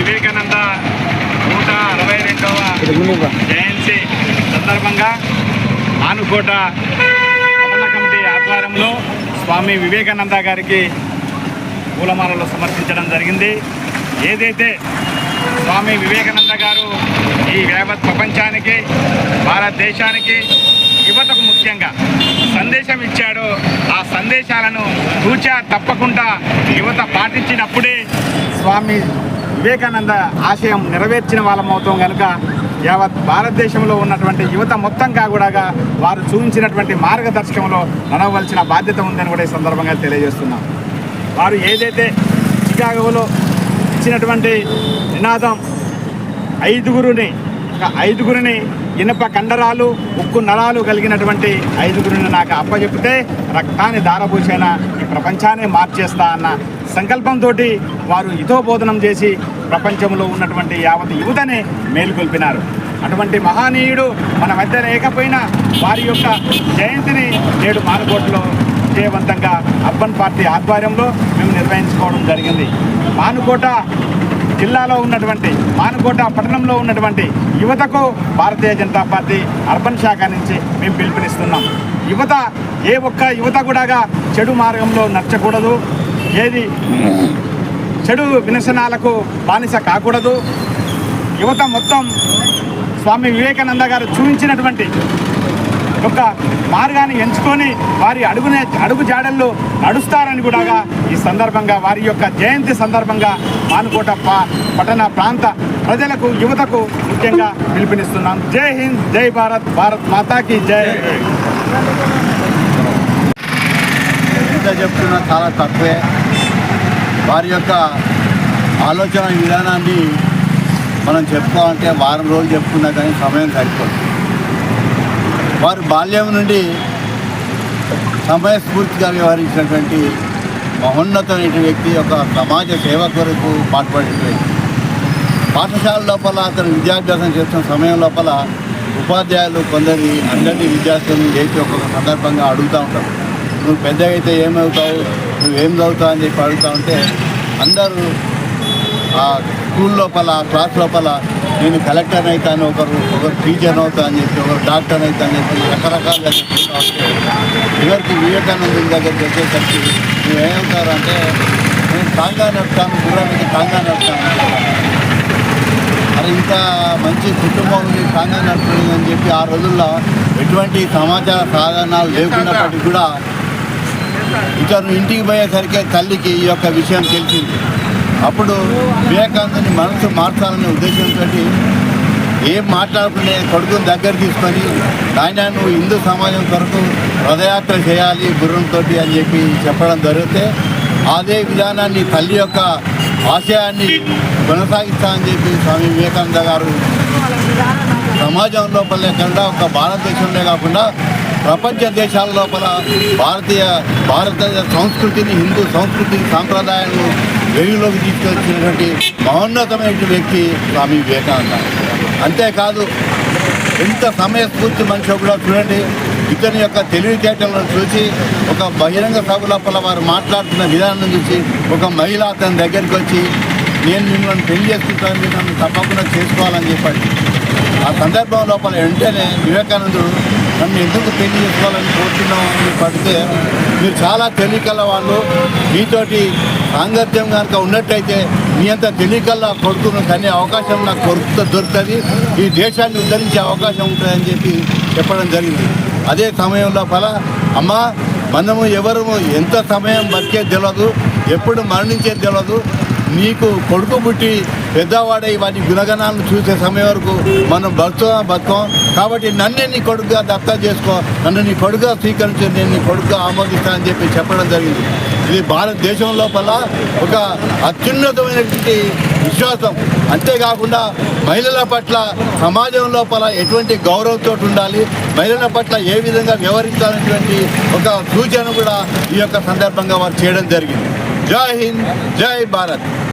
వివేకానంద నూట అరవై రెండవ జయంతి సందర్భంగా ఆనుకోట మండల కమిటీ ఆధ్వర్యంలో స్వామి వివేకానంద గారికి పూలమాలలు సమర్పించడం జరిగింది. ఏదైతే స్వామి వివేకానంద గారు ఈ వేవత్ ప్రపంచానికి భారతదేశానికి యువతకు ముఖ్యంగా సందేశం ఇచ్చాడో ఆ సందేశాలను చూచా తప్పకుండా యువత పాటించినప్పుడే స్వామి వివేకానంద ఆశయం నెరవేర్చిన వాళ్ళమవుతాం కనుక యావత్ భారతదేశంలో ఉన్నటువంటి యువత మొత్తంగా కూడా వారు చూపించినటువంటి మార్గదర్శకంలో నడవలసిన బాధ్యత ఉందని కూడా ఈ సందర్భంగా తెలియజేస్తున్నాం. వారు ఏదైతే చికాగోలో ఇచ్చినటువంటి నినాదం ఐదుగురుని ఒక ఐదుగురిని ఇనుప కండరాలు ఉక్కు నరాలు కలిగినటువంటి ఐదుగురిని నాకు అప్పచెప్పితే రక్తాన్ని దారపోసేన ఈ ప్రపంచాన్ని మార్చేస్తా అన్న సంకల్పంతో వారు హితోబోధనం చేసి ప్రపంచంలో ఉన్నటువంటి యావత్ యువతని మేలుకొల్పినారు. అటువంటి మహానీయుడు మన మధ్య లేకపోయినా వారి యొక్క జయంతిని నేడు మానుకోటలో విజయవంతంగా అర్బన్ పార్టీ ఆధ్వర్యంలో మేము నిర్వహించుకోవడం జరిగింది. మానుకోట జిల్లాలో ఉన్నటువంటి మానుకోట పట్టణంలో ఉన్నటువంటి యువతకు భారతీయ జనతా పార్టీ అర్బన్ శాఖ నుంచి మేము పిలుపునిస్తున్నాం. యువత ఏ ఒక్క యువత కూడా చెడు మార్గంలో నచ్చకూడదు ఏది చెడు వినసనాలకు బానిస కాకూడదు. యువత మొత్తం స్వామి వివేకానంద గారు చూపించినటువంటి ఒక మార్గాన్ని ఎంచుకొని వారి అడుగునే అడుగు జాడల్లో నడుస్తారని కూడా ఈ సందర్భంగా వారి యొక్క జయంతి సందర్భంగా మానుకోట పట్టణ ప్రాంత ప్రజలకు యువతకు ముఖ్యంగా పిలుపునిస్తున్నాం. జై హింద్ జై భారత్ భారత్ మాతాకి జై. ఎంత చెప్తున్నా చాలా తక్కువే. వారి యొక్క ఆలోచన విధానాన్ని మనం చెప్పుకోవాలంటే వారం రోజులు చెప్పుకున్నా కానీ సమయం సరిపోతుంది వారు బాల్యం నుండి సమయస్ఫూర్తిగా వ్యవహరించినటువంటి మహోన్నతమైన వ్యక్తి ఒక సమాజ సేవ కొరకు పాటుపడిన వ్యక్తి. పాఠశాల లోపల అతను విద్యాభ్యాసం చేస్తున్న సమయం లోపల ఉపాధ్యాయులు కొందరి అందరినీ విద్యార్థులను లేచి ఒక్కొక్క సందర్భంగా అడుగుతూ ఉంటారు. నువ్వు పెద్దగా అయితే ఏమవుతావు? నువ్వేం చదువుతావు? అని చెప్పి అడుగుతూ ఉంటే అందరూ ఆ స్కూల్ లోపల క్లాస్ లోపల నేను కలెక్టర్ అవుతాను ఒకరు ఒకరు టీచర్ అవుతా అని చెప్పి ఒకరు డాక్టర్ అవుతా అని చెప్పి రకరకాలుగా చెప్తూ ఉంటే చివరికి వివేకానంద దగ్గరికి వచ్చేసరికి నువ్వేమవుతారు అంటే నేను తాంగా నడుపుతాను గుర్రానికి తాంగా నడుపుతాను మరి ఇంత మంచి కుటుంబం ఉంది టాంగా నడుపుతుంది అని చెప్పి ఆ రోజుల్లో ఎటువంటి సమాచార సాధనాలు లేకున్నప్పటికీ కూడా ఇతను ఇంటికి పోయేసరికి తల్లికి ఈ యొక్క విషయం తెలిసింది. అప్పుడు వివేకానందని మనసు మార్చాలనే ఉద్దేశంతో ఏం మాట్లాడుకునే కొడుకుని దగ్గర తీసుకొని ఆయన నువ్వు హిందూ సమాజం కొరకు రథయాత్ర చేయాలి గుర్రంతో అని చెప్పి చెప్పడం జరిగితే అదే విధానాన్ని తల్లి యొక్క ఆశయాన్ని కొనసాగిస్తామని చెప్పి స్వామి వివేకానంద గారు సమాజం లోపల లేకుండా ఒక భారతదేశంలో కాకుండా ప్రపంచ దేశాల లోపల భారతీయ భారతీయ సంస్కృతిని హిందూ సంస్కృతిని సాంప్రదాయాలను వెలుగులోకి తీసుకొచ్చినటువంటి మహోన్నతమైన వ్యక్తి స్వామి వివేకానంద. అంతేకాదు ఎంత సమయస్ఫూర్తి మనిషి కూడా చూడండి ఇతని యొక్క తెలివితేటలను చూసి ఒక బహిరంగ సభ లోపల వారు మాట్లాడుతున్న విధానం చూసి ఒక మహిళ అతని దగ్గరికి వచ్చి నేను మిమ్మల్ని పెళ్ళి చేసుకుంటాను మీరు నన్ను తప్పకుండా చేసుకోవాలని చెప్పాడు. ఆ సందర్భం లోపల వెంటనే వివేకానందుడు నన్ను ఎందుకు పెళ్ళి చేసుకోవాలని కోరుతున్నావు? అని పడితే మీరు చాలా తెలివికల వాళ్ళు మీతోటి సాంగత్యం కనుక ఉన్నట్టయితే మీ అంత తెలివికల్లా కొడుకును కానీ అవకాశం నాకు కొడుకు దొరుకుతుంది. ఈ దేశాన్ని ఉద్ధరించే అవకాశం ఉంటుందని చెప్పి చెప్పడం జరిగింది. అదే సమయంలో పల అమ్మ మనము ఎవరు ఎంత సమయం బతికే తెలియదు ఎప్పుడు మరణించేది తెలియదు నీకు కొడుకు పుట్టి పెద్దవాడై వాటి గుణగణాలను చూసే సమయం వరకు మనం బతుకా బతుకం కాబట్టి నన్నే నీ కొడుకుగా దత్తా చేసుకో. నన్ను నీ కొడుకుగా స్వీకరించి. నేను నీ కొడుకుగా ఆమోదిస్తానని చెప్పి చెప్పడం జరిగింది. ఇది భారతదేశం లోపల ఒక అత్యున్నతమైనటువంటి విశ్వాసం. అంతేకాకుండా మహిళల పట్ల సమాజం లోపల ఎటువంటి గౌరవంతో ఉండాలి? మహిళల పట్ల ఏ విధంగా వ్యవహరించాలనేటువంటి ఒక సూచన కూడా ఈ యొక్క సందర్భంగా వారు చేయడం జరిగింది. జై హింద్ జై భారత్